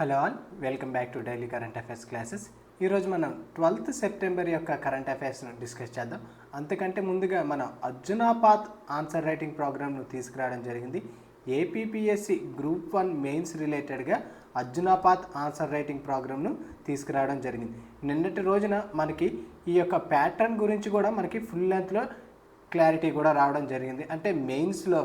Hello all welcome back to daily current affairs classes. ఈరోజు మనం twelfth September యొక్క current అఫైర్స్ను డిస్కస్ చేద్దాం. అంతకంటే ముందుగా మనం అర్జునాపాత్ ఆన్సర్ రైటింగ్ ప్రోగ్రామ్ను తీసుకురావడం జరిగింది. ఏపీపీఎస్సి గ్రూప్ వన్ మెయిన్స్ రిలేటెడ్గా అర్జునాపాత్ ఆన్సర్ రైటింగ్ ప్రోగ్రామ్ను తీసుకురావడం జరిగింది. నిన్నటి రోజున మనకి ఈ యొక్క ప్యాటర్న్ గురించి కూడా మనకి ఫుల్ లెంత్లో క్లారిటీ కూడా రావడం జరిగింది. అంటే మెయిన్స్లో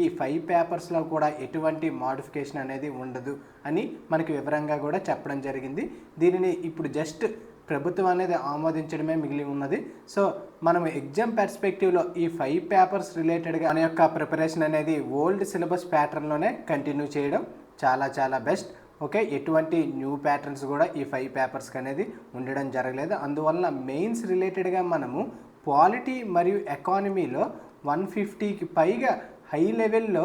ఈ ఫైవ్ పేపర్స్లో కూడా ఎటువంటి మాడిఫికేషన్ అనేది ఉండదు అని మనకి వివరంగా కూడా చెప్పడం జరిగింది. దీనిని ఇప్పుడు జస్ట్ ప్రభుత్వం అనేది ఆమోదించడమే మిగిలి ఉన్నది. సో మనం ఎగ్జామ్ పెర్స్పెక్టివ్లో ఈ ఫైవ్ పేపర్స్ రిలేటెడ్గా మన యొక్క ప్రిపరేషన్ అనేది ఓల్డ్ సిలబస్ ప్యాటర్న్లోనే కంటిన్యూ చేయడం చాలా చాలా బెస్ట్ ఓకే ఎటువంటి న్యూ ప్యాటర్న్స్ కూడా ఈ ఫైవ్ పేపర్స్కి అనేది ఉండడం జరగలేదు. అందువల్ల మెయిన్స్ రిలేటెడ్గా మనము పాలిటీ మరియు ఎకానమీలో వన్ ఫిఫ్టీకి పైగా హై లెవెల్లో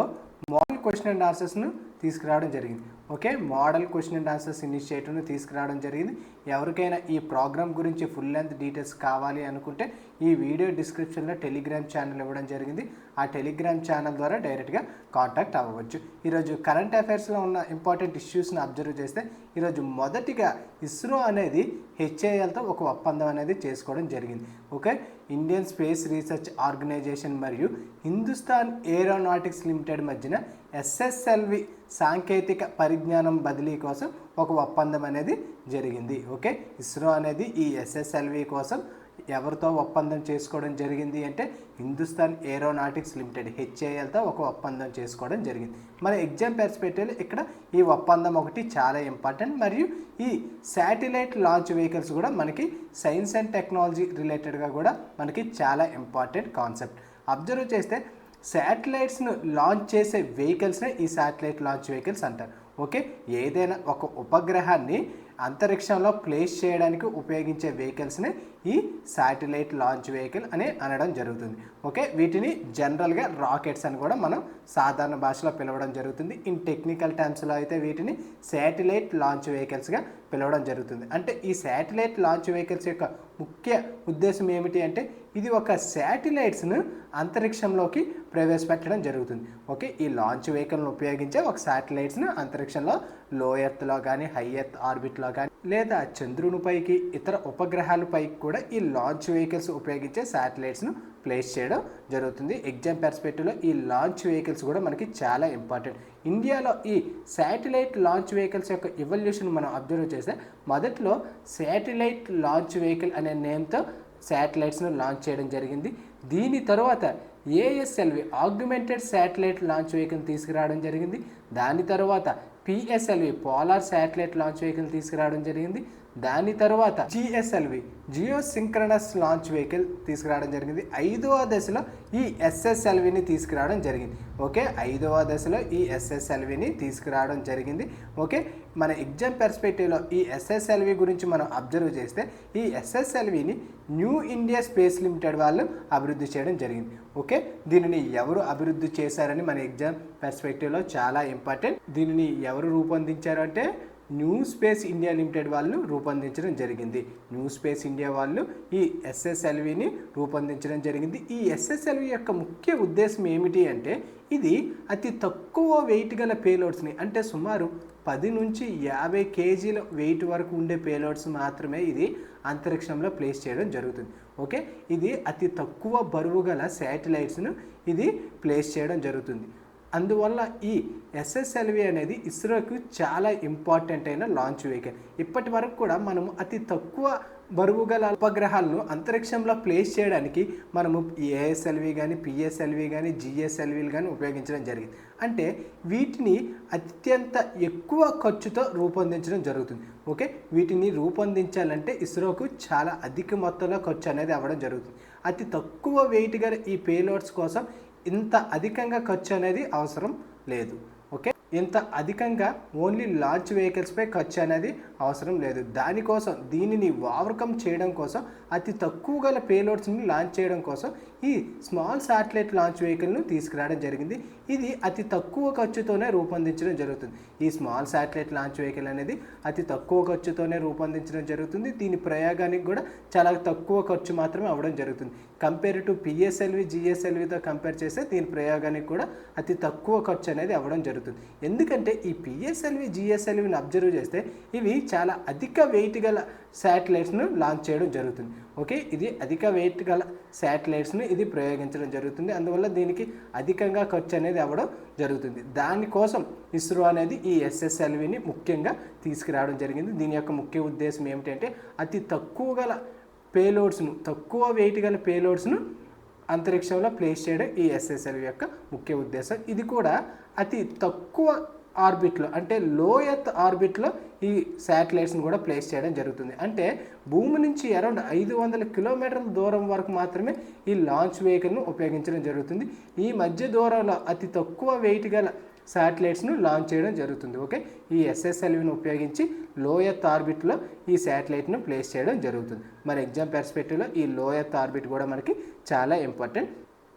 మోడల్ క్వశ్చన్ అండ్ ఆన్సర్స్ను తీసుకురావడం జరిగింది. Okay? Model question and answers ఇనిషియేటివ్ను తీసుకురావడం జరిగింది. ఎవరికైనా ఈ ప్రోగ్రామ్ గురించి ఫుల్ లెంత్ డీటెయిల్స్ కావాలి అనుకుంటే ఈ వీడియో డిస్క్రిప్షన్లో టెలిగ్రామ్ ఛానల్ ఇవ్వడం జరిగింది. ఆ టెలిగ్రామ్ ఛానల్ ద్వారా డైరెక్ట్గా కాంటాక్ట్ అవ్వవచ్చు ఈరోజు కరెంట్ అఫైర్స్లో ఉన్న ఇంపార్టెంట్ ఇష్యూస్ని అబ్జర్వ్ చేస్తే ఈరోజు మొదటిగా ఇస్రో అనేది హెచ్ఏఎల్తో ఒక ఒప్పందం అనేది చేసుకోవడం జరిగింది. Okay? Indian space research organisation మరియు హిందుస్థాన్ ఏరోనాటిక్స్ లిమిటెడ్ మధ్యన ఎస్ఎస్ఎల్వి సాంకేతిక పరిజ్ఞానం బదిలీ కోసం ఒక ఒప్పందం అనేది జరిగింది. ఓకే? ఇస్రో అనేది ఈ ఎస్ఎస్ఎల్వి కోసం ఎవరితో ఒప్పందం చేసుకోవడం జరిగింది అంటే హిందుస్థాన్ ఏరోనాటిక్స్ లిమిటెడ్ హెచ్ఏఎల్తో ఒక ఒప్పందం చేసుకోవడం జరిగింది. మన ఎగ్జామ్ పెర్స్పెక్టివ్లో ఇక్కడ ఈ ఒప్పందం ఒకటి చాలా ఇంపార్టెంట్. మరియు ఈ శాటిలైట్ లాంచ్ వెహికల్స్ కూడా మనకి సైన్స్ అండ్ టెక్నాలజీ రిలేటెడ్గా కూడా మనకి చాలా ఇంపార్టెంట్ కాన్సెప్ట్. అబ్జర్వ్ చేస్తే శాటిలైట్స్ను లాంచ్ చేసే వెహికల్స్నే ఈ శాటిలైట్ లాంచ్ వెహికల్స్ అంటారు. ఓకే? ఏదైనా ఒక ఉపగ్రహాన్ని అంతరిక్షంలో ప్లేస్ చేయడానికి ఉపయోగించే వెహికల్స్ని ఈ శాటిలైట్ లాంచ్ వెహికల్ అని అనడం జరుగుతుంది. ఓకే? వీటిని జనరల్గా రాకెట్స్ అని కూడా మనం సాధారణ భాషలో పిలవడం జరుగుతుంది. ఇన్ టెక్నికల్ టర్మ్స్లో అయితే వీటిని శాటిలైట్ లాంచ్ వెహికల్స్గా పిలవడం జరుగుతుంది. అంటే ఈ శాటిలైట్ లాంచ్ వెహికల్స్ యొక్క ముఖ్య ఉద్దేశం ఏమిటి అంటే ఇది ఒక శాటిలైట్స్ను అంతరిక్షంలోకి ప్రవేశపెట్టడం జరుగుతుంది. ఓకే? ఈ లాంచ్ వెహికల్ను ఉపయోగించే ఒక శాటిలైట్స్ను అంతరిక్షంలో లో ఎర్త్లో కానీ హై ఎర్త్ ఆర్బిట్లో కానీ లేదా చంద్రునిపైకి ఇతర ఉపగ్రహాలపైకి కూడా ఈ లాంచ్ వెహికల్స్ ఉపయోగించే శాటిలైట్స్ను ప్లేస్ చేయడం జరుగుతుంది. ఎగ్జామ్ పర్స్పెక్టివ్లో ఈ లాంచ్ వెహికల్స్ కూడా మనకి చాలా ఇంపార్టెంట్ ఇండియాలో ఈ శాటిలైట్ లాంచ్ వెహికల్స్ యొక్క ఇవల్యూషన్ మనం అబ్జర్వ్ చేస్తే మొదట్లో శాటిలైట్ లాంచ్ వెహికల్ అనే నేమ్తో శాటిలైట్స్ను లాంచ్ చేయడం జరిగింది. దీని తర్వాత ASLV augmented satellite launch vehicle తీసుకురావడం జరిగింది. దాని తర్వాత PSLV polar satellite launch vehicle తీసుకురావడం జరిగింది. దాని తర్వాత GSLV geosynchronous launch vehicle తీసుకురావడం జరిగింది. ఐదవ దశలో ఈ ఎస్ఎస్ఎల్విని తీసుకురావడం జరిగింది. ఓకే? ఐదవ దశలో ఈ ఎస్ఎస్ఎల్విని తీసుకురావడం జరిగింది. ఓకే? మన ఎగ్జామ్ పెర్స్పెక్టివ్లో ఈ ఎస్ఎస్ఎల్వి గురించి మనం అబ్జర్వ్ చేస్తే ఈ ఎస్ఎస్ఎల్విని న్యూ ఇండియా స్పేస్ లిమిటెడ్ వాళ్ళు అభివృద్ధి చేయడం జరిగింది. ఓకే? దీనిని ఎవరు అభివృద్ధి చేశారని మన ఎగ్జామ్ పెర్స్పెక్టివ్లో చాలా ఇంపార్టెంట్. దీనిని ఎవరు రూపొందించారు అంటే న్యూ స్పేస్ ఇండియా లిమిటెడ్ వాళ్ళు రూపొందించడం జరిగింది. న్యూ స్పేస్ ఇండియా వాళ్ళు ఈ ఎస్ఎస్ఎల్విని రూపొందించడం జరిగింది. ఈ ఎస్ఎస్ఎల్వి యొక్క ముఖ్య ఉద్దేశం ఏమిటి అంటే ఇది అతి తక్కువ వెయిట్ గల పేలోడ్స్ని అంటే సుమారు పది నుంచి యాభై కేజీల వెయిట్ వరకు ఉండే పేలోడ్స్ మాత్రమే ఇది అంతరిక్షంలో ప్లేస్ చేయడం జరుగుతుంది. ఓకే? ఇది అతి తక్కువ బరువు గల శాటిలైట్స్ను ఇది ప్లేస్ చేయడం జరుగుతుంది. అందువల్ల ఈ ఎస్ఎస్ఎల్వి అనేది ఇస్రోకి చాలా ఇంపార్టెంట్ అయిన లాంచ్ వెహికల్ ఇప్పటి వరకు కూడా మనము అతి తక్కువ బరువు గల ఉపగ్రహాలను అంతరిక్షంలో ప్లేస్ చేయడానికి మనము ఏఎస్ఎల్వి కానీ పిఎస్ఎల్వి కానీ జిఎస్ఎల్వీలు కానీ ఉపయోగించడం జరిగింది. అంటే వీటిని అత్యంత ఎక్కువ ఖర్చుతో రూపొందించడం జరుగుతుంది. ఓకే? వీటిని రూపొందించాలంటే ఇస్రోకు చాలా అధిక మొత్తంలో ఖర్చు అనేది అవ్వడం జరుగుతుంది. అతి తక్కువ వెయిట్ గల ఈ పేలోడ్స్ కోసం ఇంత అధికంగా ఖర్చు అనేది అవసరం లేదు ఓకే? ఇంత అధికంగా ఓన్లీ లాంచ్ వెహికల్స్పై ఖర్చు అనేది అవసరం లేదు. దానికోసం దీనిని ఓవర్కమ్ చేయడం కోసం అతి తక్కువ గల పేలోడ్స్ని లాంచ్ చేయడం కోసం ఈ స్మాల్ శాటిలైట్ లాంచ్ వెహికల్ను తీసుకురావడం జరిగింది. ఇది అతి తక్కువ ఖర్చుతోనే రూపొందించడం జరుగుతుంది. ఈ స్మాల్ శాటిలైట్ లాంచ్ వెహికల్ అనేది అతి తక్కువ ఖర్చుతోనే రూపొందించడం జరుగుతుంది. దీని ప్రయోగానికి కూడా చాలా తక్కువ ఖర్చు మాత్రమే అవ్వడం జరుగుతుంది. కంపేర్ టు పిఎస్ఎల్వి జిఎస్ఎల్వితో కంపేర్ చేస్తే దీని ప్రయోగానికి కూడా అతి తక్కువ ఖర్చు అనేది అవ్వడం జరుగుతుంది. ఎందుకంటే ఈ పిఎస్ఎల్వి జిఎస్ఎల్విని అబ్జర్వ్ చేస్తే ఇవి చాలా అధిక వెయిట్ గల శాటిలైట్స్ను లాంచ్ చేయడం జరుగుతుంది. ఓకే ఇది అధిక వెయిట్ గల శాటిలైట్స్ను ఇది ప్రయోగించడం జరుగుతుంది. అందువల్ల దీనికి అధికంగా ఖర్చు అనేది అవ్వడం జరుగుతుంది. దానికోసం ఇస్రో అనేది ఈ ఎస్ఎస్ఎల్విని ముఖ్యంగా తీసుకురావడం జరిగింది. దీని యొక్క ముఖ్య ఉద్దేశం ఏమిటంటే అతి తక్కువ గల పేలోడ్స్ను తక్కువ వెయిట్ గల పేలోడ్స్ను అంతరిక్షంలో ప్లేస్ చేయడం ఈ ఎస్ఎస్ఎల్వి యొక్క ముఖ్య ఉద్దేశం. ఇది కూడా అతి తక్కువ ఆర్బిట్లో అంటే లో ఎర్త్ ఆర్బిట్లో ఈ శాటిలైట్స్ని కూడా ప్లేస్ చేయడం జరుగుతుంది. అంటే భూమి నుంచి అరౌండ్ ఐదు వందల కిలోమీటర్ల దూరం వరకు మాత్రమే ఈ లాంచ్ వెహికల్ను ఉపయోగించడం జరుగుతుంది. ఈ మధ్య దూరంలో అతి తక్కువ వెయిట్ గల శాటిలైట్స్ను లాంచ్ చేయడం జరుగుతుంది ఓకే? ఈ ఎస్ఎస్ఎల్విని ఉపయోగించి లోయత్ ఆర్బిట్లో ఈ శాటిలైట్ను ప్లేస్ చేయడం జరుగుతుంది. మరి ఎగ్జామ్ పెర్స్పెక్టివ్లో ఈ లోయత్ ఆర్బిట్ కూడా మనకి చాలా ఇంపార్టెంట్.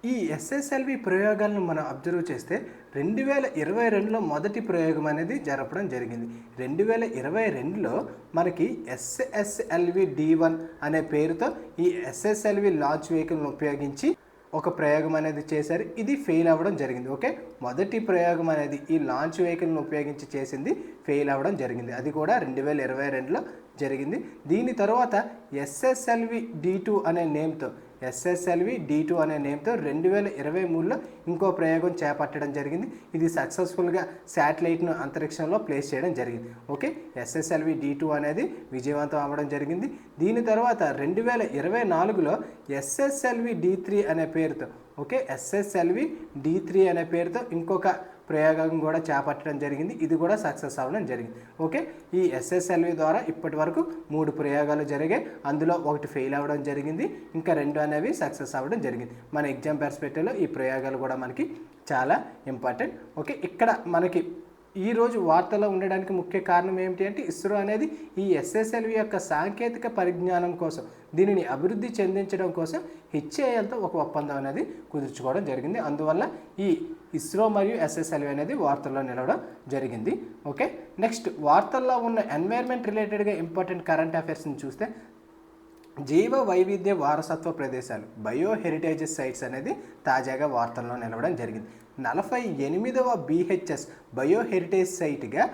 ఈ ఎస్ఎస్ఎల్వి ప్రయోగాలను మనం అబ్జర్వ్ చేస్తే రెండు వేల ఇరవై రెండులో మొదటి ప్రయోగం అనేది జరపడం జరిగింది. రెండు వేల ఇరవై రెండులో మనకి ఎస్ఎస్ఎల్వి డి వన్ అనే పేరుతో ఈ ఎస్ఎస్ఎల్వి లాంచ్ వెహికల్ను ఉపయోగించి ఒక ప్రయోగం అనేది చేశారు. ఇది ఫెయిల్ అవ్వడం జరిగింది. ఓకే? మొదటి ప్రయోగం అనేది ఈ లాంచ్ వెహికల్ను ఉపయోగించి చేసింది ఫెయిల్ అవ్వడం జరిగింది. అది కూడా రెండు వేల ఇరవై రెండులో జరిగింది. దీని తర్వాత ఎస్ఎస్ఎల్వి డి టూ అనే నేమ్తో ఎస్ఎస్ఎల్వి డి టూ అనే నేమ్తో రెండు వేల ఇరవై మూడులో ఇంకో ప్రయోగం చేపట్టడం జరిగింది. ఇది సక్సెస్ఫుల్గా శాటిలైట్ను అంతరిక్షంలో ప్లేస్ చేయడం జరిగింది. ఓకే? ఎస్ఎస్ఎల్వి డి టూ అనేది విజయవంతం అవ్వడం జరిగింది. దీని తర్వాత రెండు వేల ఇరవై నాలుగులో ఎస్ఎస్ఎల్వి డి త్రీ అనే పేరుతో ఓకే? ఎస్ఎస్ఎల్వి డి త్రీ అనే పేరుతో ఇంకొక ప్రయోగం కూడా చేపట్టడం జరిగింది. ఇది కూడా సక్సెస్ అవ్వడం జరిగింది. ఓకే? ఈ ఎస్ఎస్ఎల్వి ద్వారా ఇప్పటి వరకు మూడు ప్రయోగాలు జరిగాయి. అందులో ఒకటి ఫెయిల్ అవ్వడం జరిగింది. ఇంకా రెండు అనేవి సక్సెస్ అవ్వడం జరిగింది. మన ఎగ్జామ్ పెర్స్పెక్టివ్లో ఈ ప్రయోగాలు కూడా మనకి చాలా ఇంపార్టెంట్. ఓకే? ఇక్కడ మనకి ఈరోజు వార్తలో ఉండడానికి ముఖ్య కారణం ఏమిటి అంటే ఇస్రో అనేది ఈ ఎస్ఎస్ఎల్వి యొక్క సాంకేతిక పరిజ్ఞానం కోసం దీనిని అభివృద్ధి చెందించడం కోసం హెచ్ఏఎల్తో ఒక ఒప్పందం అనేది కుదుర్చుకోవడం జరిగింది. అందువల్ల ఈ ఇస్రో మరియు ఎస్ఎస్ఎల్వి అనేది వార్తల్లో నిలవడం జరిగింది. ఓకే? నెక్స్ట్ వార్తల్లో ఉన్న ఎన్వైర్మెంట్ రిలేటెడ్గా ఇంపార్టెంట్ కరెంట్ అఫైర్స్ని చూస్తే జీవ వైవిధ్య వారసత్వ ప్రదేశాలు బయో హెరిటేజ్ సైట్స్ అనేది తాజాగా వార్తల్లో నిలవడం జరిగింది. నలభై ఎనిమిదవ బీహెచ్ఎస్ బయో హెరిటేజ్ సైట్గా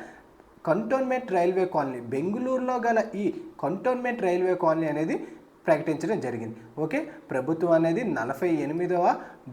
కంటోన్మెంట్ రైల్వే కాలనీ బెంగళూరులో గల ఈ కంటోన్మెంట్ రైల్వే కాలనీ అనేది ప్రకటించడం జరిగింది. ఓకే? ప్రభుత్వం అనేది నలభై ఎనిమిదవ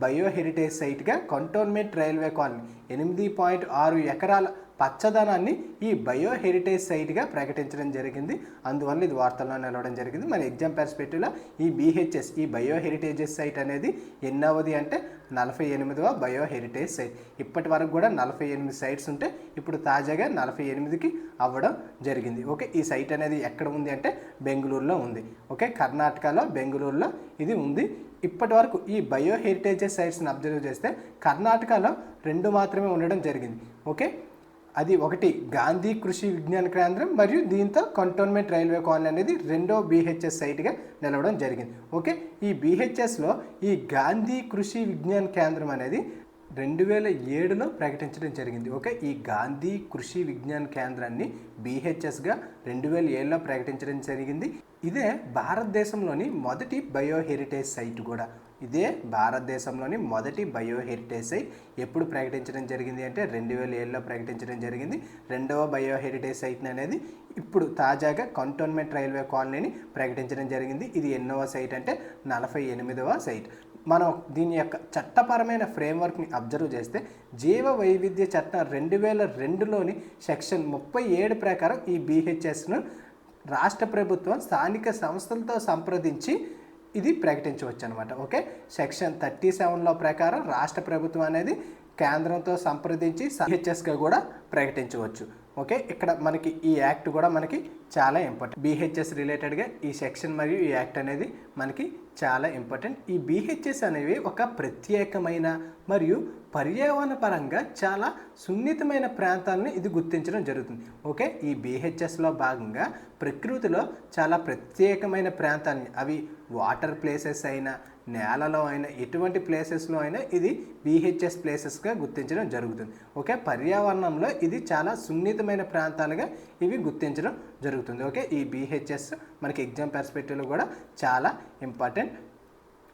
బయో హెరిటేజ్ సైట్గా కంటోన్మెంట్ రైల్వే కాలనీ ఎనిమిది పాయింట్ ఆరు ఎకరాల పచ్చదనాన్ని ఈ బయో హెరిటేజ్ సైట్గా ప్రకటించడం జరిగింది. అందువల్ల ఇది వార్తల్లో నిలవడం జరిగింది. మన ఎగ్జామ్ పర్స్పెక్టివ్లో ఈ బీహెచ్ఎస్ ఈ బయో హెరిటేజెస్ సైట్ అనేది ఎన్నవది అంటే నలభై ఎనిమిదవ బయో హెరిటేజ్ సైట్. ఇప్పటి వరకు కూడా నలభై ఎనిమిది సైట్స్ ఉంటే ఇప్పుడు తాజాగా నలభై ఎనిమిదికి అవ్వడం జరిగింది. ఓకే ఈ సైట్ అనేది ఎక్కడ ఉంది అంటే బెంగళూరులో ఉంది. ఓకే కర్ణాటకలో బెంగళూరులో ఇది ఉంది. ఇప్పటి వరకు ఈ బయో హెరిటేజ్ సైట్స్ని అబ్జర్వ్ చేస్తే కర్ణాటకలో రెండు మాత్రమే ఉండడం జరిగింది. ఓకే అది ఒకటి గాంధీ కృషి విజ్ఞాన కేంద్రం మరియు దీంతో కంటోన్మెంట్ రైల్వే కాలనీ అనేది రెండో బీహెచ్ఎస్ సైట్గా నిలవడం జరిగింది. ఓకే? ఈ బీహెచ్ఎస్లో ఈ గాంధీ కృషి విజ్ఞాన కేంద్రం అనేది రెండు వేల ఏడులో ప్రకటించడం జరిగింది. ఓకే? ఈ గాంధీ కృషి విజ్ఞాన కేంద్రాన్ని బీహెచ్ఎస్గా రెండు వేల ఏడులో ప్రకటించడం జరిగింది. ఇదే భారతదేశంలోని మొదటి బయో హెరిటేజ్ సైట్ కూడా. ఇదే భారతదేశంలోని మొదటి బయో హెరిటేజ్ సైట్ ఎప్పుడు ప్రకటించడం జరిగింది అంటే రెండు వేల ఏడులో ప్రకటించడం జరిగింది. రెండవ బయో హెరిటేజ్ సైట్ అనేది ఇప్పుడు తాజాగా కంటోన్మెంట్ రైల్వే కాలనీని ప్రకటించడం జరిగింది. ఇది ఎన్నవ సైట్ అంటే నలభై ఎనిమిదవ సైట్. మనం దీని యొక్క చట్టపరమైన ఫ్రేమ్వర్క్ని అబ్జర్వ్ చేస్తే జీవ వైవిధ్య చట్టం రెండు వేల రెండులోని సెక్షన్ ముప్పై ఏడు ప్రకారం ఈ బీహెచ్ఎస్ను రాష్ట్ర ప్రభుత్వం స్థానిక సంస్థలతో సంప్రదించి ఇది ప్రకటించవచ్చు అనమాట ఓకే? సెక్షన్ థర్టీ సెవెన్లో ప్రకారం రాష్ట్ర ప్రభుత్వం అనేది కేంద్రంతో సంప్రదించి సిహెచ్ఎస్గా కూడా ప్రకటించవచ్చు. ఓకే? ఇక్కడ మనకి ఈ యాక్ట్ కూడా మనకి చాలా ఇంపార్టెంట్. బీహెచ్ఎస్ రిలేటెడ్గా ఈ సెక్షన్ మరియు ఈ యాక్ట్ అనేది మనకి చాలా ఇంపార్టెంట్. ఈ బీహెచ్ఎస్ అనేవి ఒక ప్రత్యేకమైన మరియు పర్యావరణ పరంగా చాలా సున్నితమైన ప్రాంతాలను ఇది గుర్తించడం జరుగుతుంది. ఓకే? ఈ బీహెచ్ఎస్లో భాగంగా ప్రకృతిలో చాలా ప్రత్యేకమైన ప్రాంతాన్ని అవి వాటర్ ప్లేసెస్ అయినా నేలలో అయినా ఎటువంటి ప్లేసెస్లో అయినా ఇది బీహెచ్ఎస్ ప్లేసెస్గా గుర్తించడం జరుగుతుంది. ఓకే? పర్యావరణంలో ఇది చాలా సున్నితమైన ప్రాంతాలుగా ఇవి గుర్తించడం జరుగుతుంది. ఓకే? ఈ బీహెచ్ఎస్ మనకి ఎగ్జామ్ పెర్స్పెక్టివ్లో కూడా చాలా ఇంపార్టెంట్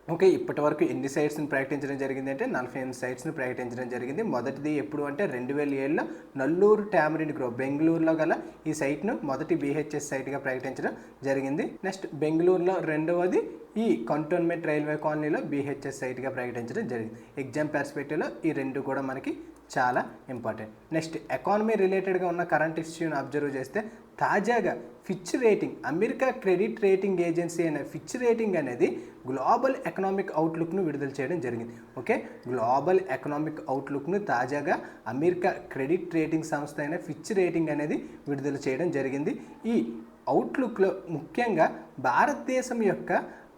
ఓకే ఇప్పటి వరకు ఎన్ని సైట్స్ని ప్రకటించడం జరిగింది అంటే నలభై ఎనిమిది సైట్స్ని ప్రకటించడం జరిగింది. మొదటిది ఎప్పుడు అంటే రెండు వేల ఏళ్ళలో నల్లూరు టామరిన్ గ్రో బెంగళూరులో గల ఈ సైట్ను మొదటి బీహెచ్ఎస్ సైట్గా ప్రకటించడం జరిగింది. నెక్స్ట్ బెంగళూరులో రెండవది ఈ కంటోన్మెంట్ రైల్వే కాలనీలో బీహెచ్ఎస్ సైట్గా ప్రకటించడం జరిగింది. ఎగ్జామ్ పర్స్పెక్టివ్లో ఈ రెండు కూడా మనకి చాలా ఇంపార్టెంట్ నెక్స్ట్ ఎకానమీ రిలేటెడ్గా ఉన్న కరెంట్ ఇష్యూని అబ్జర్వ్ చేస్తే తాజాగా Fitch rating America credit rating agency అయిన ఫిచ్ రేటింగ్ అనేది గ్లోబల్ ఎకనామిక్ అవుట్లుక్ను విడుదల చేయడం జరిగింది. ఓకే గ్లోబల్ ఎకనామిక్ అవుట్లుక్ను తాజాగా అమెరికా క్రెడిట్ రేటింగ్ సంస్థ అయిన ఫిచ్ రేటింగ్ అనేది విడుదల చేయడం జరిగింది. ఈ అవుట్లుక్లో ముఖ్యంగా భారతదేశం యొక్క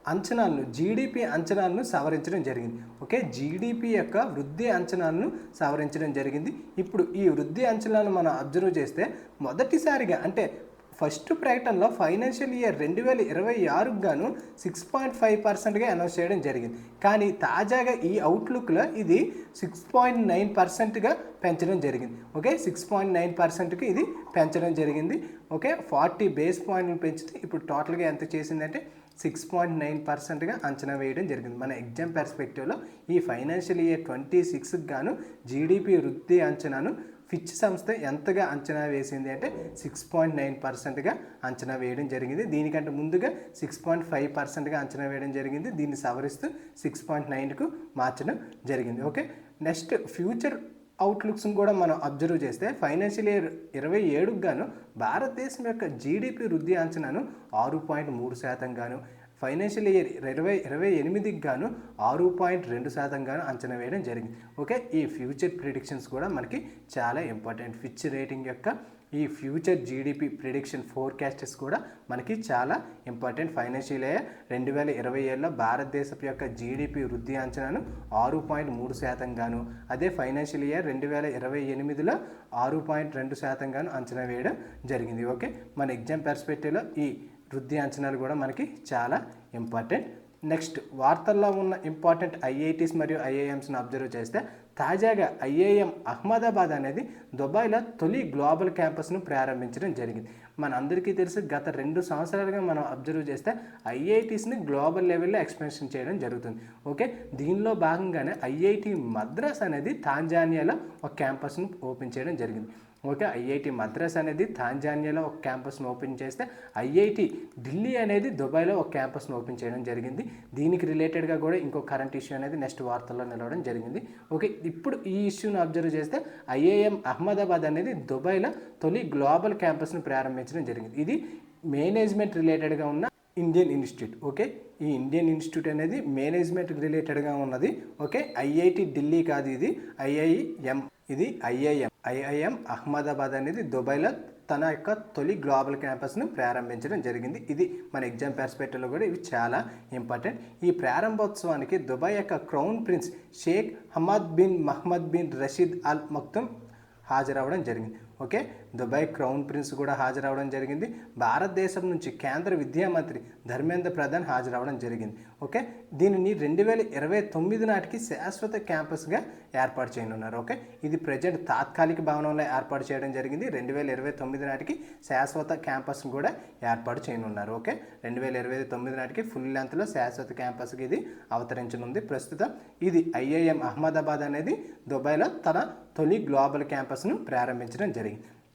అంచనాలను జీడిపి అంచనాలను సవరించడం జరిగింది. ఓకే? జీడిపి యొక్క వృద్ధి అంచనాలను సవరించడం జరిగింది. ఇప్పుడు ఈ వృద్ధి అంచనాలను మనం అబ్జర్వ్ చేస్తే మొదటిసారిగా అంటే ఫస్ట్ ప్రకటనలో ఫైనాన్షియల్ ఇయర్ రెండు వేల ఇరవై ఆరుకు గాను సిక్స్ పాయింట్ ఫైవ్ పర్సెంట్గా అనౌన్స్ చేయడం జరిగింది. కానీ తాజాగా ఈ అవుట్లుక్లో ఇది సిక్స్ పాయింట్ నైన్ పర్సెంట్గా పెంచడం జరిగింది. ఓకే? సిక్స్ పాయింట్ నైన్ పర్సెంట్కి ఇది పెంచడం జరిగింది. ఓకే? ఫార్టీ బేస్ పాయింట్లు పెంచితే ఇప్పుడు టోటల్గా ఎంత చేసిందంటే సిక్స్ పాయింట్ నైన్ పర్సెంట్గా అంచనా వేయడం జరిగింది. మన ఎగ్జామ్ పెర్స్పెక్టివ్లో ఈ ఫైనాన్షియల్ ఇయర్ ట్వంటీ సిక్స్కి గాను జీడిపి వృద్ధి అంచనాను ఫిచ్ సంస్థ ఎంతగా అంచనా వేసింది అంటే సిక్స్ పాయింట్ నైన్ పర్సెంట్గా అంచనా వేయడం జరిగింది. దీనికంటే ముందుగా సిక్స్ పాయింట్ ఫైవ్ పర్సెంట్గా అంచనా వేయడం జరిగింది. దీన్ని సవరిస్తూ సిక్స్ పాయింట్ నైన్కు మార్చడం జరిగింది. ఓకే? నెక్స్ట్ ఫ్యూచర్ అవుట్లుక్స్ని కూడా మనం అబ్జర్వ్ చేస్తే ఫైనాన్షియల్ ఇయర్ ఇరవై ఏడుకు గాను భారతదేశం యొక్క జీడిపి వృద్ధి అంచనాను ఆరు పాయింట్ మూడు శాతం గాను ఫైనాన్షియల్ ఇయర్ ఇరవై ఇరవై ఎనిమిదికి గాను ఆరు పాయింట్ రెండు శాతం గాను అంచనా వేయడం జరిగింది. ఓకే ఈ ఫ్యూచర్ ప్రిడిక్షన్స్ కూడా మనకి చాలా ఇంపార్టెంట్ ఫిచ్ రేటింగ్ యొక్క ఈ ఫ్యూచర్ జీడిపి ప్రిడిక్షన్ ఫోర్కాస్టెస్ కూడా మనకి చాలా ఇంపార్టెంట్ ఫైనాన్షియల్ ఇయర్ రెండు వేల ఇరవై ఏళ్ళలో భారతదేశం యొక్క జీడిపి వృద్ధి అంచనాను ఆరు పాయింట్ మూడు శాతం గాను అదే ఫైనాన్షియల్ ఇయర్ రెండు వేల ఇరవై ఎనిమిదిలో ఆరు పాయింట్ రెండు శాతం గాను అంచనా వేయడం జరిగింది. ఓకే మన ఎగ్జామ్ పర్స్పెక్టివ్లో ఈ వృద్ధి అంచనాలు కూడా మనకి చాలా ఇంపార్టెంట్ నెక్స్ట్ వార్తల్లో ఉన్న ఇంపార్టెంట్ ఐఐటీస్ మరియు ఐఐఎమ్స్ని అబ్జర్వ్ చేస్తే తాజాగా ఐఐఎం అహ్మదాబాద్ అనేది దుబాయ్లో తొలి గ్లోబల్ క్యాంపస్ను ప్రారంభించడం జరిగింది. మనందరికీ తెలుసు గత రెండు సంవత్సరాలుగా మనం అబ్జర్వ్ చేస్తే ఐఐటీస్ని గ్లోబల్ లెవెల్లో ఎక్స్పెన్షన్ చేయడం జరుగుతుంది. ఓకే? దీనిలో భాగంగానే ఐఐటి మద్రాస్ అనేది తాంజానియాలో ఒక క్యాంపస్ను ఓపెన్ చేయడం జరిగింది. ఓకే ఐఐటి మద్రాస్ అనేది తాంజానియాలో ఒక క్యాంపస్ను ఓపెన్ చేస్తే ఐఐటి ఢిల్లీ అనేది దుబాయ్లో ఒక క్యాంపస్ను ఓపెన్ చేయడం జరిగింది. దీనికి రిలేటెడ్గా కూడా ఇంకో కరెంట్ ఇష్యూ అనేది నెక్స్ట్ వార్తల్లో నిలవడం జరిగింది. ఓకే ఇప్పుడు ఈ ఇష్యూను అబ్జర్వ్ చేస్తే ఐఐఎం అహ్మదాబాద్ అనేది దుబాయ్లో తొలి గ్లోబల్ క్యాంపస్ను ప్రారంభించడం జరిగింది. ఇది మేనేజ్మెంట్ రిలేటెడ్గా ఉన్న ఇండియన్ ఇన్స్టిట్యూట్ ఓకే ఈ ఇండియన్ ఇన్స్టిట్యూట్ అనేది మేనేజ్మెంట్ రిలేటెడ్గా ఉన్నది ఓకే ఐఐటి ఢిల్లీ కాదు ఇది ఐఐఎం ఇది ఐఐఎం ఐఐఎం అహ్మదాబాద్ అనేది దుబాయ్లో తన యొక్క తొలి గ్లోబల్ క్యాంపస్ను ప్రారంభించడం జరిగింది. ఇది మన ఎగ్జామ్ పర్స్పెక్టివ్లో కూడా ఇవి చాలా ఇంపార్టెంట్ ఈ ప్రారంభోత్సవానికి దుబాయ్ యొక్క crown prince Sheikh Hamad bin Mohammed bin Rashid Al Maktoum హాజరవడం జరిగింది. ఓకే? దుబాయ్ క్రౌన్ ప్రిన్స్ కూడా హాజరవడం జరిగింది. భారతదేశం నుంచి కేంద్ర విద్యా మంత్రి ధర్మేంద్ర ప్రధాన్ హాజరవడం జరిగింది. ఓకే? దీనిని రెండు వేల ఇరవై తొమ్మిది నాటికి శాశ్వత క్యాంపస్గా ఏర్పాటు చేయనున్నారు. ఓకే? ఇది ప్రజెంట్ తాత్కాలిక భవనంలో ఏర్పాటు చేయడం జరిగింది. రెండు వేల ఇరవై తొమ్మిది నాటికి శాశ్వత క్యాంపస్ను కూడా ఏర్పాటు చేయనున్నారు. ఓకే? రెండు వేల ఇరవై తొమ్మిది నాటికి ఫుల్ లెంత్లో శాశ్వత క్యాంపస్కి ఇది అవతరించనుంది. ప్రస్తుతం ఇది ఐఐఎం అహ్మదాబాద్ అనేది దుబాయ్లో తన తొలి గ్లోబల్ క్యాంపస్ను ప్రారంభించడం జరిగింది.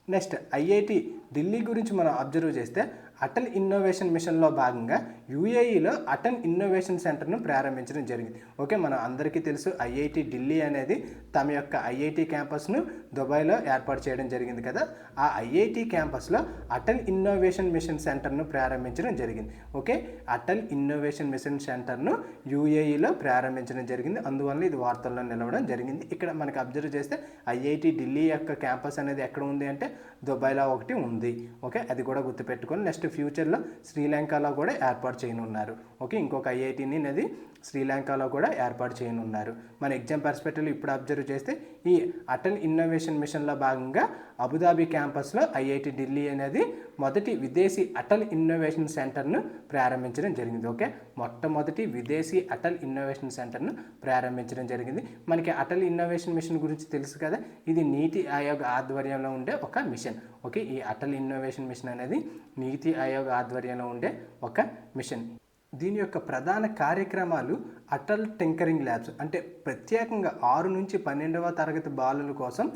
నెక్స్ట్ ఐఐటి ఢిల్లీ గురించి మనం అబ్జర్వ్ చేస్తే అటల్ ఇన్నోవేషన్ మిషన్లో భాగంగా యూఏఈలో అటల్ ఇన్నోవేషన్ సెంటర్ను ప్రారంభించడం జరిగింది. ఓకే మన అందరికీ తెలుసు ఐఐటి ఢిల్లీ అనేది తమ యొక్క ఐఐటి క్యాంపస్ను దుబాయ్లో ఏర్పాటు చేయడం జరిగింది కదా. ఆ ఐఐటి క్యాంపస్లో అటల్ ఇన్నోవేషన్ మిషన్ సెంటర్ను ప్రారంభించడం జరిగింది. ఓకే అటల్ ఇన్నోవేషన్ మిషన్ సెంటర్ను యూఏఈలో ప్రారంభించడం జరిగింది. అందువల్ల ఇది వార్తల్లో నిలవడం జరిగింది. ఇక్కడ మనకి అబ్జర్వ్ చేస్తే ఐఐటి ఢిల్లీ యొక్క క్యాంపస్ అనేది ఎక్కడ ఉంది అంటే దుబాయ్లో ఒకటి ఉంది. ఓకే అది కూడా గుర్తుపెట్టుకొని నెక్స్ట్ ఫ్యూచర్లో శ్రీలంకలో కూడా ఏర్పాటు చేయనున్నారు ఓకే? ఇంకొక ఐఐటిని అనేది శ్రీలంకలో కూడా ఏర్పాటు చేయనున్నారు. మన ఎగ్జామ్ పర్స్పెక్టివ్లో ఇప్పుడు అబ్జర్వ్ చేస్తే ఈ అటల్ ఇన్నోవేషన్ మిషన్లో భాగంగా అబుదాబి క్యాంపస్లో ఐఐటి ఢిల్లీ అనేది మొదటి విదేశీ అటల్ ఇన్నోవేషన్ సెంటర్ను ప్రారంభించడం జరిగింది. ఓకే? మొట్టమొదటి విదేశీ అటల్ ఇన్నోవేషన్ సెంటర్ను ప్రారంభించడం జరిగింది. మనకి అటల్ ఇన్నోవేషన్ మిషన్ గురించి తెలుసు కదా? ఇది నీతి ఆయోగ్ ఆధ్వర్యంలో ఉండే ఒక మిషన్. ఓకే? ఈ అటల్ ఇన్నోవేషన్ మిషన్ అనేది నీతి ఆయోగ్ ఆధ్వర్యంలో ఉండే ఒక మిషన్. దీని యొక్క ప్రధాన కార్యక్రమాలు అటల్ టింకరింగ్ ల్యాబ్స్. అంటే ప్రత్యేకంగా ఆరు నుంచి పన్నెండవ తరగతి బాలుల కోసం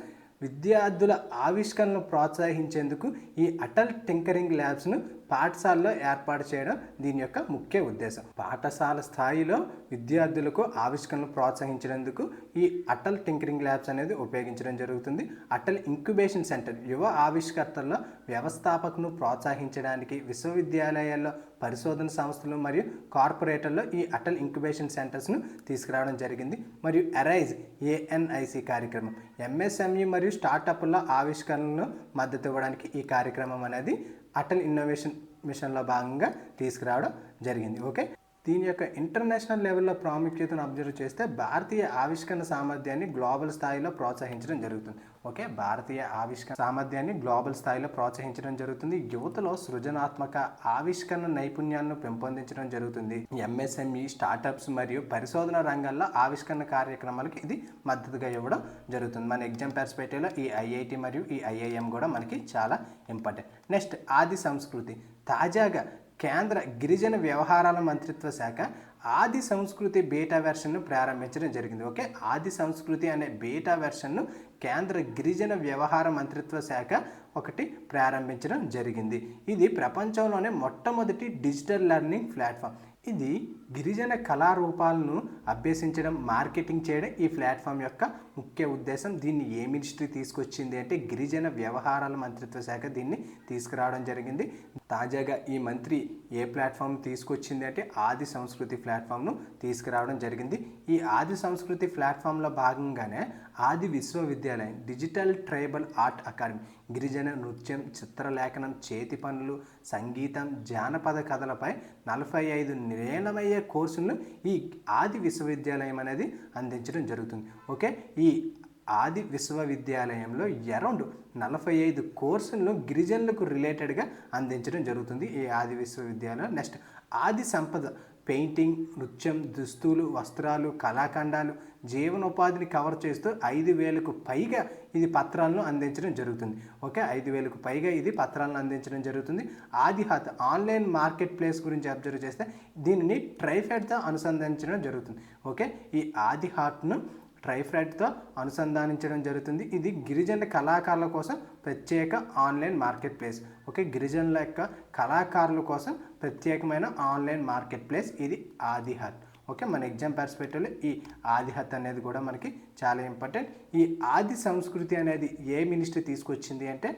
విద్యార్థుల ఆవిష్కరణను ప్రోత్సహించేందుకు ఈ అటల్ టింకరింగ్ ల్యాబ్స్ను పాఠశాలలో ఏర్పాటు చేయడం దీని యొక్క ముఖ్య ఉద్దేశం. పాఠశాల స్థాయిలో విద్యార్థులకు ఆవిష్కరణలు ప్రోత్సహించేందుకు ఈ అటల్ టింకరింగ్ ల్యాబ్స్ అనేది ఉపయోగించడం జరుగుతుంది. అటల్ ఇంక్యుబేషన్ సెంటర్ యువ ఆవిష్కర్తల్లో వ్యవస్థాపకను ప్రోత్సహించడానికి విశ్వవిద్యాలయాల్లో పరిశోధన సంస్థలు మరియు కార్పొరేటర్లో ఈ అటల్ ఇంక్యుబేషన్ సెంటర్స్ను తీసుకురావడం జరిగింది. మరియు అరైజ్ ఏఎన్ఐసి కార్యక్రమం. ఎంఎస్ఎంఈ మరియు స్టార్టప్ల ఆవిష్కరణలను మద్దతు ఇవ్వడానికి ఈ కార్యక్రమం అనేది అటల్ ఇన్నోవేషన్ మిషన్లో భాగంగా తీసుకురావడం జరిగింది. ఓకే? దీని యొక్క ఇంటర్నేషనల్ లెవెల్లో ప్రాముఖ్యతను అబ్జర్వ్ చేస్తే భారతీయ ఆవిష్కరణ సామర్థ్యాన్ని గ్లోబల్ స్థాయిలో ప్రోత్సహించడం జరుగుతుంది. ఓకే? భారతీయ ఆవిష్కరణ సామర్థ్యాన్ని గ్లోబల్ స్థాయిలో ప్రోత్సహించడం జరుగుతుంది. యువతలో సృజనాత్మక ఆవిష్కరణ నైపుణ్యాలను పెంపొందించడం జరుగుతుంది. ఎంఎస్ఎంఈ స్టార్టప్స్ మరియు పరిశోధన రంగాల్లో ఆవిష్కరణ కార్యక్రమాలకు ఇది మద్దతుగా ఇవ్వడం జరుగుతుంది. మన ఎగ్జామ్ పెర్స్పెక్టివ్లో ఈ ఐఐటి మరియు ఈ ఐఐఎం కూడా మనకి చాలా ఇంపార్టెంట్. నెక్స్ట్ ఆది సంస్కృతి. తాజాగా కేంద్ర గిరిజన వ్యవహారాల మంత్రిత్వ శాఖ ఆది సంస్కృతి బేటా వెర్షన్ను ప్రారంభించడం జరిగింది. ఓకే? ఆది సంస్కృతి అనే బేటా వెర్షన్ను కేంద్ర గిరిజన వ్యవహార మంత్రిత్వ శాఖ ఒకటి ప్రారంభించడం జరిగింది. ఇది ప్రపంచంలోనే మొట్టమొదటి డిజిటల్ లెర్నింగ్ ప్లాట్ఫామ్. ఇది గిరిజన కళారూపాలను అభ్యసించడం మార్కెటింగ్ చేయడం ఈ ప్లాట్ఫామ్ యొక్క ముఖ్య ఉద్దేశం. దీన్ని ఏ మినిస్ట్రీ తీసుకొచ్చింది అంటే గిరిజన వ్యవహారాల మంత్రిత్వ శాఖ దీన్ని తీసుకురావడం జరిగింది. తాజాగా ఈ మంత్రి ఏ ప్లాట్ఫామ్ తీసుకొచ్చింది అంటే ఆది సంస్కృతి ప్లాట్ఫామ్ను తీసుకురావడం జరిగింది. ఈ ఆది సంస్కృతి ప్లాట్ఫామ్లో భాగంగానే ఆది విశ్వవిద్యాలయం డిజిటల్ ట్రైబల్ ఆర్ట్ అకాడమీ గిరిజన నృత్యం చిత్రలేఖనం చేతి పనులు సంగీతం జానపద కథలపై నలభై ఐదు నీలమయ్యే కోర్సులను ఈ ఆది విశ్వవిద్యాలయం అనేది అందించడం జరుగుతుంది. ఓకే? ఈ ఆది విశ్వవిద్యాలయంలో అరౌండ్ నలభై ఐదు కోర్సులను గిరిజనులకు రిలేటెడ్గా అందించడం జరుగుతుంది ఈ ఆది విశ్వవిద్యాలయం. నెక్స్ట్ ఆది సంపద పెయింటింగ్ నృత్యం దుస్తులు వస్త్రాలు కళాఖండాలు జీవనోపాధిని కవర్ చేస్తూ ఐదు వేలకు పైగా ఇది పత్రాలను అందించడం జరుగుతుంది. ఓకే? ఐదు వేలకు పైగా ఇది పత్రాలను అందించడం జరుగుతుంది. ఆదిహాత్ ఆన్లైన్ మార్కెట్ ప్లేస్ గురించి అబ్జర్వ్ చేస్తే దీనిని ట్రైఫెడ్తో అనుసంధానించడం జరుగుతుంది. ఓకే? ఈ ఆదిహాట్ను ట్రైఫ్రెడ్తో అనుసంధానించడం జరుగుతుంది. ఇది గిరిజన కళాకారుల కోసం ప్రత్యేక ఆన్లైన్ మార్కెట్ ప్లేస్ ఓకే? గిరిజనుల యొక్క కళాకారుల కోసం ప్రత్యేకమైన ఆన్లైన్ మార్కెట్ ప్లేస్ ఇది ఆదిహత్. ఓకే? మన ఎగ్జామ్ పర్స్పెక్టివ్లో ఈ ఆదిహత్ అనేది కూడా మనకి చాలా ఇంపార్టెంట్. ఈ ఆది సంస్కృతి అనేది ఏ మినిస్ట్రీ తీసుకొచ్చింది అంటే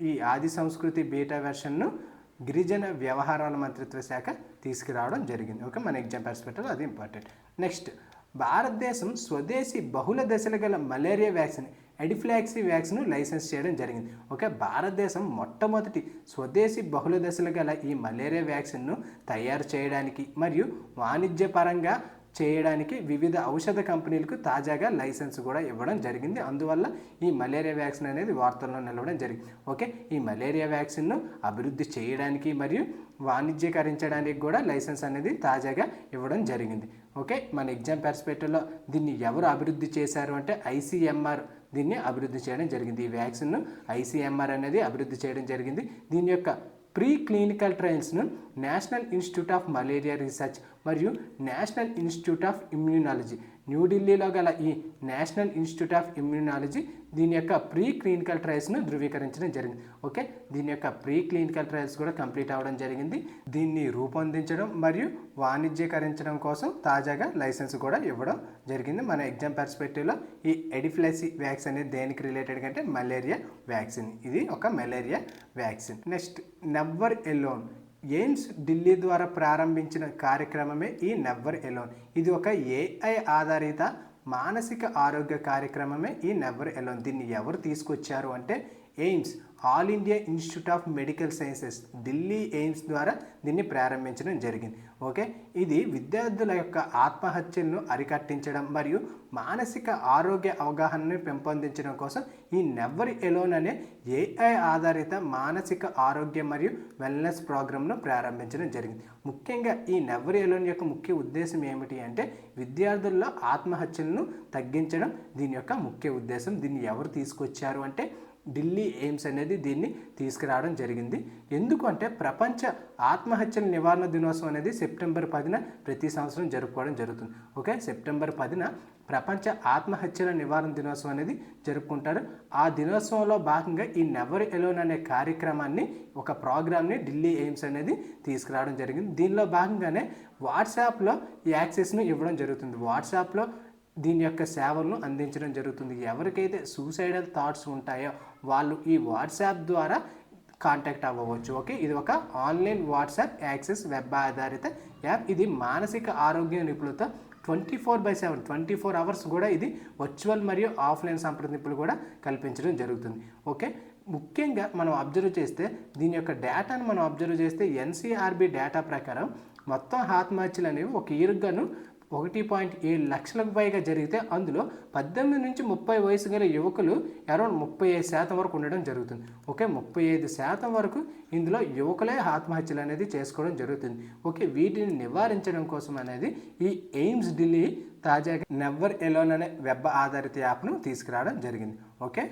ఈ ఆది సంస్కృతి బీటా వెర్షన్ను గిరిజన వ్యవహారాల మంత్రిత్వ శాఖ తీసుకురావడం జరిగింది. ఓకే? మన ఎగ్జామ్ పర్స్పెక్టివ్ అది ఇంపార్టెంట్. నెక్స్ట్ భారతదేశం స్వదేశీ బహుళ దశలు గల మలేరియా వ్యాక్సిన్ ఎడిఫ్లాక్సీ వ్యాక్సిన్ లైసెన్స్ చేయడం జరిగింది. ఓకే భారతదేశం మొట్టమొదటి స్వదేశీ బహుళ దశలు గల ఈ మలేరియా వ్యాక్సిన్ను తయారు చేయడానికి మరియు వాణిజ్యపరంగా చేయడానికి వివిధ ఔషధ కంపెనీలకు తాజాగా లైసెన్స్ కూడా ఇవ్వడం జరిగింది. అందువల్ల ఈ మలేరియా వ్యాక్సిన్ అనేది వార్తల్లో నిలవడం జరిగింది. ఓకే ఈ మలేరియా వ్యాక్సిన్ను అభివృద్ధి చేయడానికి మరియు వాణిజ్యకరించడానికి కూడా లైసెన్స్ అనేది తాజాగా ఇవ్వడం జరిగింది. ఓకే? మన ఎగ్జామ్ పర్స్పెక్టివ్లో దీన్ని ఎవరు అభివృద్ధి చేశారు అంటే ఐసీఎంఆర్ దీన్ని అభివృద్ధి చేయడం జరిగింది. ఈ వ్యాక్సిన్ను ఐసీఎంఆర్ అనేది అభివృద్ధి చేయడం జరిగింది. దీని యొక్క pre clinical ట్రయల్స్ను national institute of malaria research మరియు నేషనల్ ఇన్స్టిట్యూట్ ఆఫ్ ఇమ్యూనాలజీ. న్యూఢిల్లీలో గల ఈ నేషనల్ ఇన్స్టిట్యూట్ ఆఫ్ ఇమ్యూనాలజీ దీని యొక్క ప్రీ క్లినికల్ ట్రయల్స్ను ధృవీకరించడం జరిగింది. ఓకే? దీని యొక్క ప్రీ క్లినికల్ ట్రయల్స్ కూడా కంప్లీట్ అవ్వడం జరిగింది. దీన్ని రూపొందించడం మరియు వాణిజ్యకరించడం కోసం తాజాగా లైసెన్స్ కూడా ఇవ్వడం జరిగింది. మన ఎగ్జామ్ పర్స్పెక్టివ్లో ఈ ఎడిఫ్లెసీ వ్యాక్సిన్ అనేది దేనికి రిలేటెడ్ అంటే మలేరియా వ్యాక్సిన్. ఇది ఒక malaria vaccine. Next never alone. AIIMS Delhi ద్వారా ప్రారంభించిన కార్యక్రమమే ఈ నెవ్వర్ ఎలోన్. ఇది ఒక ఏఐ ఆధారిత మానసిక ఆరోగ్య కార్యక్రమమే ఈ నెవర్ ఎలోన్. దీన్ని ఎవరు తీసుకొచ్చారు అంటే AIIMS all India institute of medical sciences Delhi AIIMS ద్వారా దీన్ని ప్రారంభించడం జరిగింది. ఓకే? ఇది విద్యార్థుల యొక్క ఆత్మహత్యలను అరికట్టించడం మరియు మానసిక ఆరోగ్య అవగాహనను పెంపొందించడం కోసం ఈ నెవర్ ఎలోన్ అనే ఏఐ ఆధారిత మానసిక ఆరోగ్య మరియు వెల్నెస్ ప్రోగ్రామ్ను ప్రారంభించడం జరిగింది. ముఖ్యంగా ఈ నెవర్ ఎలోన్ యొక్క ముఖ్య ఉద్దేశం ఏమిటి అంటే విద్యార్థుల్లో ఆత్మహత్యలను తగ్గించడం. దీని యొక్క ముఖ్య ఉద్దేశం దీన్ని ఎవరు తీసుకొచ్చారు అంటే ఢిల్లీ ఎయిమ్స్ అనేది దీన్ని తీసుకురావడం జరిగింది. ఎందుకంటే ప్రపంచ ఆత్మహత్యల నివారణ దినోత్సవం అనేది సెప్టెంబర్ పదిన ప్రతి సంవత్సరం జరుపుకోవడం జరుగుతుంది. ఓకే? సెప్టెంబర్ పదిన ప్రపంచ ఆత్మహత్యల నివారణ దినోత్సవం అనేది జరుపుకుంటారు. ఆ దినోత్సవంలో భాగంగా ఈ నెవర్ ఎలోన్ అనే కార్యక్రమాన్ని ఒక ప్రోగ్రామ్ని ఢిల్లీ ఎయిమ్స్ అనేది తీసుకురావడం జరిగింది. దీనిలో భాగంగానే వాట్సాప్లో ఈ యాక్సెస్ను ఇవ్వడం జరుగుతుంది. వాట్సాప్లో దీని యొక్క సేవలను అందించడం జరుగుతుంది. ఎవరికైతే సూసైడల్ థాట్స్ ఉంటాయో వాళ్ళు ఈ వాట్సాప్ ద్వారా కాంటాక్ట్ అవ్వవచ్చు. ఓకే ఇది ఒక ఆన్లైన్ వాట్సాప్ యాక్సెస్ వెబ్ ఆధారిత యాప్ ఇది మానసిక ఆరోగ్య నిపుణులతో twenty four by seven twenty four hours కూడా ఇది వర్చువల్ మరియు ఆఫ్లైన్ సంప్రదింపులు కూడా కల్పించడం జరుగుతుంది. ఓకే ముఖ్యంగా మనం అబ్జర్వ్ చేస్తే దీని యొక్క డేటాను మనం అబ్జర్వ్ చేస్తే ఎన్సీఆర్బి డేటా ప్రకారం మొత్తం ఆత్మహత్యలు అనేవి ఒక ఇరుగ్గాను ఒకటి పాయింట్ ఏడు లక్షలకు పైగా జరిగితే అందులో పద్దెనిమిది నుంచి ముప్పై వయసు గల యువకులు అరౌండ్ ముప్పై ఐదు శాతం వరకు ఉండడం జరుగుతుంది. ఓకే ముప్పై ఐదు శాతం వరకు ఇందులో యువకులే ఆత్మహత్యలు అనేది చేసుకోవడం జరుగుతుంది. ఓకే వీటిని నివారించడం కోసం అనేది ఈ ఎయిమ్స్ ఢిల్లీ తాజాగా నెవర్ ఎలోన్ అనే వెబ్ ఆధారిత యాప్ను తీసుకురావడం జరిగింది. ఓకే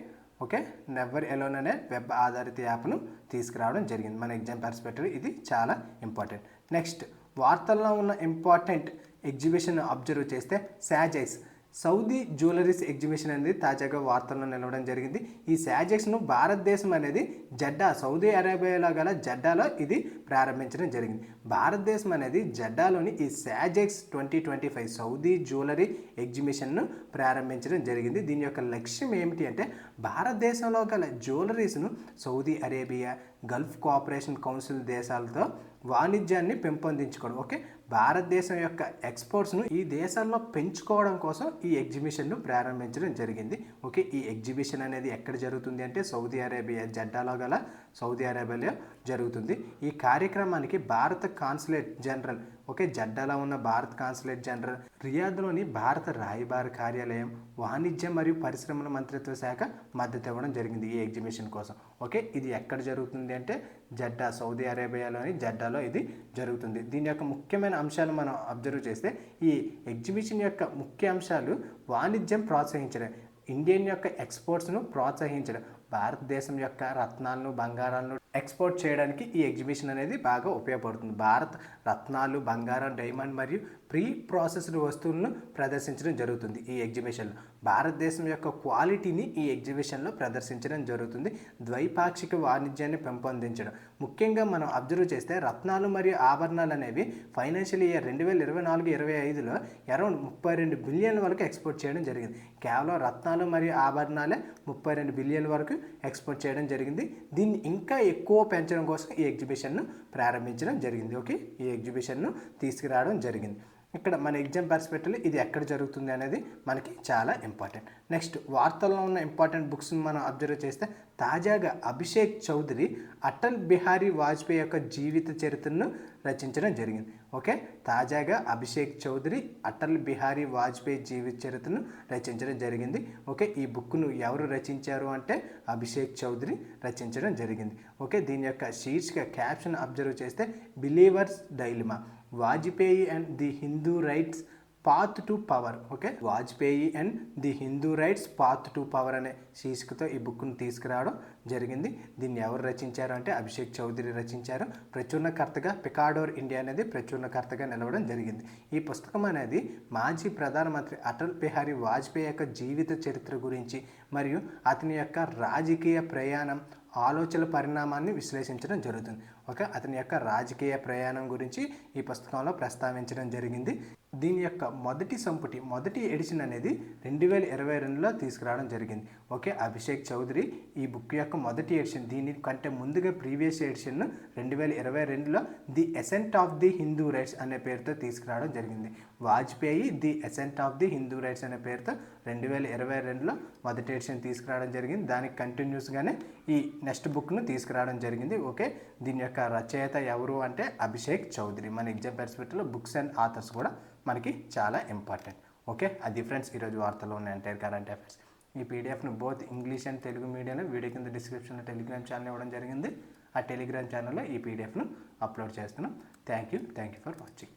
ఓకే నెవర్ ఎలోన్ అనే వెబ్ ఆధారిత యాప్ను తీసుకురావడం జరిగింది. మన ఎగ్జామ్ పర్స్పెక్టివ్ ఇది చాలా ఇంపార్టెంట్. నెక్స్ట్ వార్తల్లో ఉన్న ఇంపార్టెంట్ ఎగ్జిబిషన్ అబ్జర్వ్ చేస్తే శాజైస్. సౌదీ జ్యువెలరీస్ ఎగ్జిబిషన్ అనేది తాజాగా వార్తల్లో నిలవడం జరిగింది. ఈ శాజెక్స్ను భారతదేశం అనేది జడ్డా సౌదీ అరేబియాలో గల జడ్డాలో ఇది ప్రారంభించడం జరిగింది. భారతదేశం అనేది జడ్డాలోని ఈ SAJEX twenty twenty five Saudi jewellery ఎగ్జిబిషన్ను ప్రారంభించడం జరిగింది. దీని యొక్క లక్ష్యం ఏమిటి అంటే భారతదేశంలో గల జ్యువెలరీస్ను Saudi Arabia Gulf cooperation council దేశాలతో వాణిజ్యాన్ని పెంపొందించుకోవడం. ఓకే? భారతదేశం యొక్క ఎక్స్పోర్ట్స్ను ఈ దేశాల్లో పెంచుకోవడం కోసం ఈ ఎగ్జిబిషన్ను ప్రారంభించడం జరిగింది. ఓకే ఈ ఎగ్జిబిషన్ అనేది ఎక్కడ జరుగుతుంది అంటే సౌదీ అరేబియా జడ్డాలో గల సౌదీ అరేబియాలో జరుగుతుంది. ఈ కార్యక్రమానికి భారత కాన్సులేట్ జనరల్ ఓకే జడ్డాలో ఉన్న భారత కాన్సులేట్ జనరల్ రియాద్లోని భారత రాయబార కార్యాలయం వాణిజ్య మరియు పరిశ్రమల మంత్రిత్వ శాఖ మద్దతు ఇవ్వడం జరిగింది ఈ ఎగ్జిబిషన్ కోసం. ఓకే ఇది ఎక్కడ జరుగుతుంది అంటే జడ్డా సౌదీ అరేబియాలోని జడ్డాలో ఇది జరుగుతుంది. దీని యొక్క ముఖ్యమైన అంశాలు మనం అబ్జర్వ్ చేస్తే ఈ ఎగ్జిబిషన్ యొక్క ముఖ్య అంశాలు వాణిజ్యం ప్రోత్సహించడం ఇండియన్ యొక్క ఎక్స్పోర్ట్స్ను ప్రోత్సహించడం భారతదేశం యొక్క రత్నాలను బంగారాలను ఎక్స్పోర్ట్ చేయడానికి ఈ ఎగ్జిబిషన్ అనేది బాగా ఉపయోగపడుతుంది. భారత్ రత్నాలు బంగారం డైమండ్ మరియు ప్రీ ప్రాసెస్డ్ వస్తువులను ప్రదర్శించడం జరుగుతుంది ఈ ఎగ్జిబిషన్లో భారతదేశం యొక్క క్వాలిటీని ఈ ఎగ్జిబిషన్లో ప్రదర్శించడం జరుగుతుంది. ద్వైపాక్షిక వాణిజ్యాన్ని పెంపొందించడం. ముఖ్యంగా మనం అబ్జర్వ్ చేస్తే రత్నాలు మరియు ఆభరణాలు అనేవి ఫైనాన్షియల్ ఇయర్ రెండు వేల ఇరవై నాలుగు ఇరవై ఐదులో అరౌండ్ ముప్పై రెండు బిలియన్ల వరకు ఎక్స్పోర్ట్ చేయడం జరిగింది. కేవలం రత్నాలు మరియు ఆభరణాలే ముప్పై రెండు బిలియన్ల వరకు ఎక్స్పోర్ట్ చేయడం జరిగింది. దీన్ని ఇంకా ఎక్కువ పెంచడం కోసం ఈ ఎగ్జిబిషన్ను ప్రారంభించడం జరిగింది. ఓకే ఈ ఎగ్జిబిషన్ను తీసుకురావడం జరిగింది. ఇక్కడ మన ఎగ్జామ్ పర్స్పెక్టివ్లో ఇది ఎక్కడ జరుగుతుంది అనేది మనకి చాలా ఇంపార్టెంట్ నెక్స్ట్ వార్తల్లో ఉన్న ఇంపార్టెంట్ బుక్స్ని మనం అబ్జర్వ్ చేస్తే తాజాగా అభిషేక్ చౌదరి అటల్ బిహారీ వాజ్పేయి యొక్క జీవిత చరిత్రను రచించడం జరిగింది. ఓకే? తాజాగా అభిషేక్ చౌదరి అటల్ బిహారీ వాజ్పేయి జీవిత చరిత్రను రచించడం జరిగింది. ఓకే? ఈ బుక్ను ఎవరు రచించారు అంటే అభిషేక్ చౌదరి రచించడం జరిగింది. ఓకే? దీని యొక్క శీర్షిక క్యాప్షన్ అబ్జర్వ్ చేస్తే believers dilemma Vajpayee and the Hindu right's path to power okay Vajpayee and the Hindu right's path to power అనే శీర్షికతో ఈ బుక్ను తీసుకురావడం జరిగింది. దీన్ని ఎవరు రచించారు అంటే అభిషేక్ చౌదరి రచించారు. ప్రచురణకర్తగా పికాడోర్ ఇండియా అనేది ప్రచురణకర్తగా నిలవడం జరిగింది. ఈ పుస్తకం అనేది మాజీ ప్రధానమంత్రి అటల్ బిహారీ వాజ్పేయి యొక్క జీవిత చరిత్ర గురించి మరియు అతని యొక్క రాజకీయ ప్రయాణం ఆలోచన పరిణామాన్ని విశ్లేషించడం జరుగుతుంది. ఓకే అతని యొక్క రాజకీయ ప్రయాణం గురించి ఈ పుస్తకంలో ప్రస్తావించడం జరిగింది. దీని యొక్క మొదటి సంపుటి మొదటి ఎడిషన్ అనేది రెండు వేల ఇరవై రెండులో తీసుకురావడం జరిగింది. ఓకే అభిషేక్ చౌదరి ఈ బుక్ యొక్క మొదటి ఎడిషన్ దీని కంటే ముందుగా ప్రీవియస్ ఎడిషన్ రెండు వేల ఇరవై రెండులో the ascent of the Hindu right's అనే పేరుతో తీసుకురావడం జరిగింది. Vajpayee the ascent of the Hindu right's అనే పేరుతో రెండు వేల ఇరవై రెండులో మొదటి ఎడిషన్ తీసుకురావడం జరిగింది. దానికి కంటిన్యూస్గానే ఈ నెక్స్ట్ బుక్ను తీసుకురావడం జరిగింది. ఓకే దీని యొక్క యొక్క రచయిత ఎవరు అంటే అభిషేక్ చౌదరి. మన ఎగ్జామ్ పర్స్పెక్టివ్లో బుక్స్ అండ్ ఆథర్స్ కూడా మనకి చాలా ఇంపార్టెంట్. ఓకే? అది ఫ్రెండ్స్ ఈరోజు వార్తలో ఉన్న ఎంటైర్ కరెంట్ అఫైర్స్. ఈ పీడిఎఫ్ను బోత్ ఇంగ్లీష్ అండ్ తెలుగు మీడియంలో వీడియో కింద డిస్క్రిప్షన్లో టెలిగ్రామ్ ఛానల్ ఇవ్వడం జరిగింది. ఆ టెలిగ్రామ్ ఛానల్లో ఈ పీడిఎఫ్ను అప్లోడ్ చేస్తున్నాం. Thank you. Thank you for watching.